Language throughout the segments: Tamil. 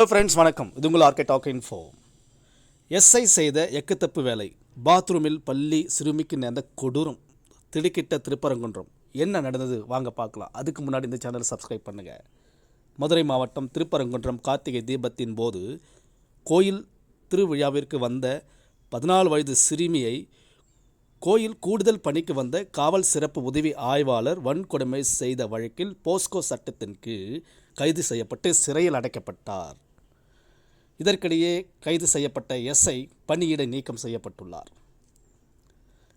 ஹலோ ஃப்ரெண்ட்ஸ் வணக்கம். இது உங்கள் ஆர்கே டாக் இன்ஃபோ எஸ்ஐ செய்த எக்குத்தப்பு வேலை. பாத்ரூமில் பள்ளி சிறுமிக்கு நேர்ந்த கொடூரம். திடுக்கிட்ட திருப்பரங்குன்றம். என்ன நடந்தது? வாங்க பார்க்கலாம். அதுக்கு முன்னாடி இந்த சேனலை சப்ஸ்கிரைப் பண்ணுங்கள் மதுரை மாவட்டம் திருப்பரங்குன்றம் கார்த்திகை தீபத்தின் போது கோயில் திருவிழாவிற்கு வந்த பதினாலு வயது சிறுமியை கோயில் கூடுதல் பணிக்கு வந்த காவல் சிறப்பு உதவி ஆய்வாளர் வன்கொடுமை செய்த வழக்கில் போஸ்கோ சட்டத்தின் கீழ் கைது செய்யப்பட்டு சிறையில் அடைக்கப்பட்டார். இதற்கிடையே கைது செய்யப்பட்ட எஸ்ஐ பணியிடை நீக்கம் செய்யப்பட்டுள்ளார்.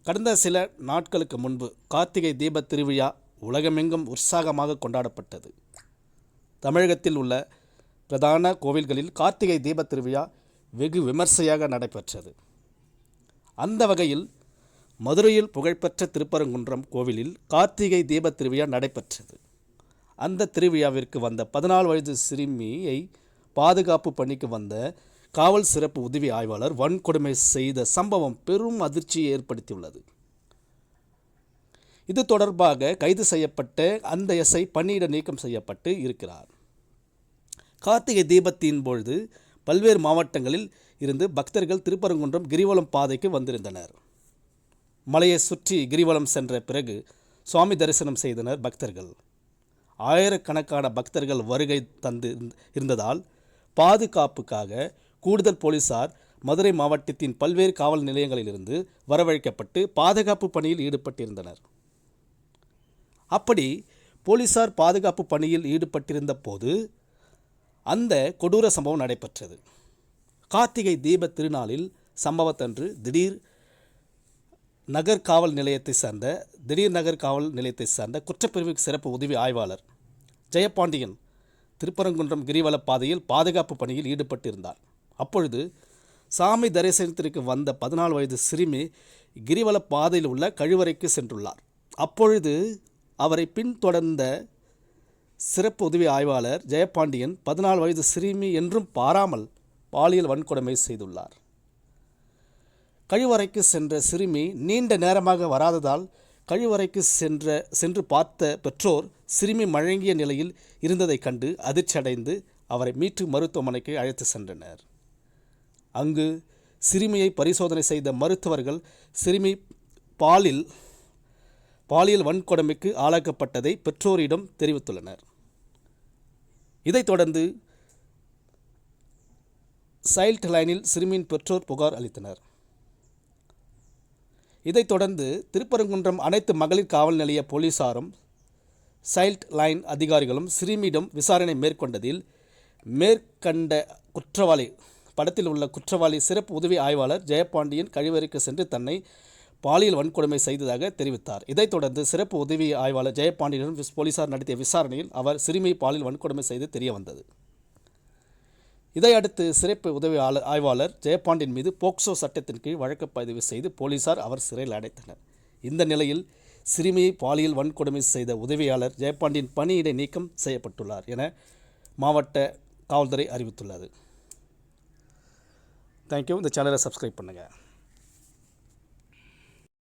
கடந்த சில நாட்களுக்கு முன்பு கார்த்திகை தீபத் திருவிழா உலகமெங்கும் உற்சாகமாக கொண்டாடப்பட்டது. தமிழகத்தில் உள்ள பிரதான கோவில்களில் கார்த்திகை தீப திருவிழா வெகு விமர்சையாக நடைபெற்றது. அந்த வகையில் மதுரையில் புகழ்பெற்ற திருப்பரங்குன்றம் கோவிலில் கார்த்திகை தீபத் திருவிழா நடைபெற்றது. அந்த திருவிழாவிற்கு வந்த பதினாலு வயது சிறுமியை பாதுகாப்பு பணிக்கு வந்த காவல் சிறப்பு உதவி ஆய்வாளர் வன்கொடுமை செய்த சம்பவம் பெரும் அதிர்ச்சியை ஏற்படுத்தியுள்ளது. இது தொடர்பாக கைது செய்யப்பட்ட அந்த எஸ்ஐ பணியிட நீக்கம் செய்யப்பட்டு இருக்கிறார். கார்த்திகை தீபத்தின் பொழுது பல்வேறு மாவட்டங்களில் இருந்து பக்தர்கள் திருப்பரங்குன்றம் கிரிவலம் பாதைக்கு வந்திருந்தனர். மலையை சுற்றி கிரிவலம் சென்ற பிறகு சுவாமி தரிசனம் செய்தனர் பக்தர்கள். ஆயிரக்கணக்கான பக்தர்கள் வருகை தந்து இருந்ததால் பாதுகாப்புக்காக கூடுதல் போலீசார் மதுரை மாவட்டத்தின் பல்வேறு காவல் நிலையங்களிலிருந்து வரவழைக்கப்பட்டு பாதுகாப்பு பணியில் ஈடுபட்டிருந்தனர். அப்படி போலீசார் பாதுகாப்பு பணியில் ஈடுபட்டிருந்த போது அந்த கொடூர சம்பவம் நடைபெற்றது. கார்த்திகை தீப திருநாளில் சம்பவத்தன்று திடீர் நகர் காவல் நிலையத்தை சார்ந்த திடீர் நகர் காவல் நிலையத்தை சார்ந்த குற்றப்பிரிவு சிறப்பு உதவி ஆய்வாளர் ஜெயபாண்டியன் திருப்பரங்குன்றம் கிரிவல பாதையில் பாதுகாப்பு பணியில் ஈடுபட்டிருந்தார். அப்பொழுது சாமி தரிசனத்திற்கு வந்த பதினாலு வயது சிறுமி கிரிவல பாதையில் உள்ள கழிவறைக்கு சென்றுள்ளார். அப்பொழுது அவரை பின்தொடர்ந்த சிறப்பு உதவி ஆய்வாளர் ஜெயபாண்டியன் பதினாலு வயது சிறுமி என்றும் பாராமல் பாலியல் வன்கொடுமை செய்துள்ளார். கழிவறைக்கு சென்ற சிறுமி நீண்ட நேரமாக வராததால் கழிவறைக்கு சென்ற சென்று பார்த்த பெற்றோர் சிறுமி மழங்கிய நிலையில் இருந்ததைக் கண்டு அதிர்ச்சியடைந்து அவரை மீட்டு மருத்துவமனைக்கு அழைத்து சென்றனர். அங்கு சிறுமியை பரிசோதனை செய்த மருத்துவர்கள் சிறுமி பாலில் பாலியல் வன்கொடுமைக்கு ஆளாக்கப்பட்டதை பெற்றோரிடம் தெரிவித்துள்ளனர். இதைத் தொடர்ந்து சைல்ட் லைனில் சிறுமியின் பெற்றோர் புகார் அளித்தனர். இதைத் தொடர்ந்து திருப்பரங்குன்றம் அனைத்து மகளிர் காவல் நிலைய போலீசாரும் சைல்ட் லைன் அதிகாரிகளும் சிறுமியிடம் விசாரணை மேற்கொண்டதில் மேற்கண்ட குற்றவாளி படத்தில் உள்ள குற்றவாளி சிறப்பு உதவி ஆய்வாளர் ஜெயபாண்டியன் கழிவறைக்கு சென்று தன்னை பாலியல் வன்கொடுமை செய்ததாக தெரிவித்தார். இதைத் தொடர்ந்து சிறப்பு உதவி ஆய்வாளர் ஜெயபாண்டியனும் விஸ்- போலீசார் நடத்திய விசாரணையில் அவர் சிறுமியை பாலியல் வன்கொடுமை செய்து தெரிய வந்தது இதையடுத்து சிறப்பு உதவி ஆய்வாளர் ஜெயபாண்டியன் மீது போக்சோ சட்டத்தின் கீழ் வழக்கு பதிவு செய்து போலீசார் அவர் சிறையில் அடைத்தனர். இந்த நிலையில் சிறுமியை பாலியல் வன்கொடுமை செய்த உதவியாளர் ஜெயபாண்டியன் பணியிடை நீக்கம் செய்யப்பட்டுள்ளார் என மாவட்ட காவல்துறை அறிவித்துள்ளது. தேங்க்யூ இந்த சேனலை சப்ஸ்கிரைப் பண்ணுங்கள்